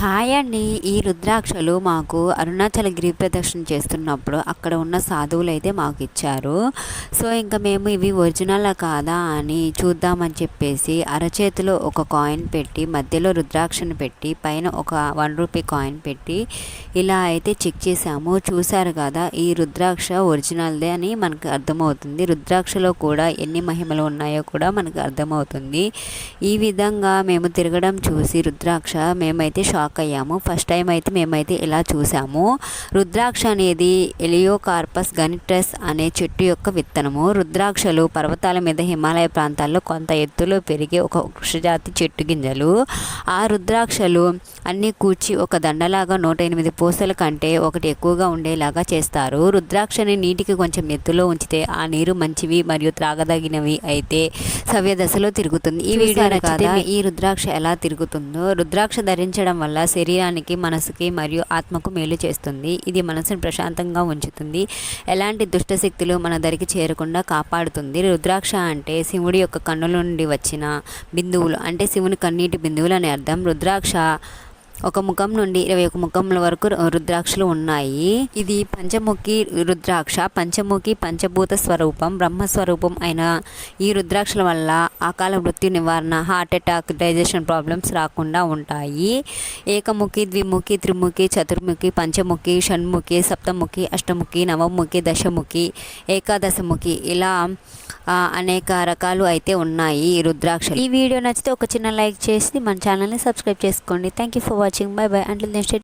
Hi అండి. ఈ రుద్రాక్షలు మాకు అరుణాచల గిరి ప్రదక్షిణ చేస్తున్నప్పుడు అక్కడ ఉన్న సాధువులు అయితే మాకు ఇచ్చారు. సో ఇంకా మేము ఇవి ఒరిజినల్ కాదా అని చూద్దామని చెప్పేసి అరచేతిలో ఒక కాయిన్ పెట్టి మధ్యలో రుద్రాక్షను పెట్టి పైన ఒక వన్ రూపీ కాయిన్ పెట్టి ఇలా అయితే చెక్ చేసాము చూశారు కదా ఈ రుద్రాక్ష ఒరిజినల్దే అని మనకు అర్థమవుతుంది. రుద్రాక్షలో కూడా ఎన్ని మహిమలు ఉన్నాయో కూడా మనకు అర్థమవుతుంది. ఈ విధంగా మేము తిరగడం చూసి రుద్రాక్ష మేమైతే షాక్ అయ్యాము. ఫస్ట్ టైం అయితే మేమైతే ఇలా చూసాము. రుద్రాక్ష అనేది ఎలియోకార్పస్ గనిట్రస్ అనే చెట్టు యొక్క విత్తనము. రుద్రాక్షలు పర్వతాల మీద హిమాలయ ప్రాంతాల్లో కొంత ఎత్తులో పెరిగే ఒక వృక్షజాతి చెట్టు గింజలు. ఆ రుద్రాక్షలు అన్నీ కూర్చి ఒక దండలాగా నూట ఎనిమిది పూసల కంటే ఒకటి ఎక్కువగా ఉండేలాగా చేస్తారు. రుద్రాక్షని నీటికి కొంచెం ఎత్తులో ఉంచితే ఆ నీరు మంచివి మరియు త్రాగదగినవి అయితే సవ్య దశలో తిరుగుతుంది. ఈ వీడియో నచ్చితే ఈ రుద్రాక్ష ఎలా తిరుగుతుందో. రుద్రాక్ష ధరించడం వల్ల శరీరానికి మనసుకి మరియు ఆత్మకు మేలు చేస్తుంది. ఇది మనసును ప్రశాంతంగా ఉంచుతుంది. ఎలాంటి దుష్ట శక్తులు మన దరికి చేరకుండా కాపాడుతుంది. రుద్రాక్ష అంటే శివుడి యొక్క కన్నుల నుండి వచ్చిన బిందువులు అంటే శివుని కన్నీటి బిందువులు అని అర్థం. రుద్రాక్ష ఒక ముఖం నుండి ఇరవై ఒక ముఖముల వరకు రుద్రాక్షలు ఉన్నాయి. ఇది పంచముఖి రుద్రాక్ష. పంచముఖి పంచభూత స్వరూపం బ్రహ్మస్వరూపం అయిన ఈ రుద్రాక్షల వల్ల అకాల మృత్యు నివారణ హార్ట్ అటాక్ డైజెషన్ ప్రాబ్లమ్స్ రాకుండా ఉంటాయి. ఏకముఖి ద్విముఖి త్రిముఖి చతుర్ముఖి పంచముఖి షణ్ముఖి సప్తముఖి అష్టముఖి నవముఖి దశముఖి ఏకాదశముఖి ఇలా అనేక రకాలు అయితే ఉన్నాయి ఈ రుద్రాక్షలు. ఈ వీడియో నచ్చితే ఒక చిన్న లైక్ చేసి మన ఛానల్ని సబ్స్క్రైబ్ చేసుకోండి. Thank you for watching watching. Bye bye until next time.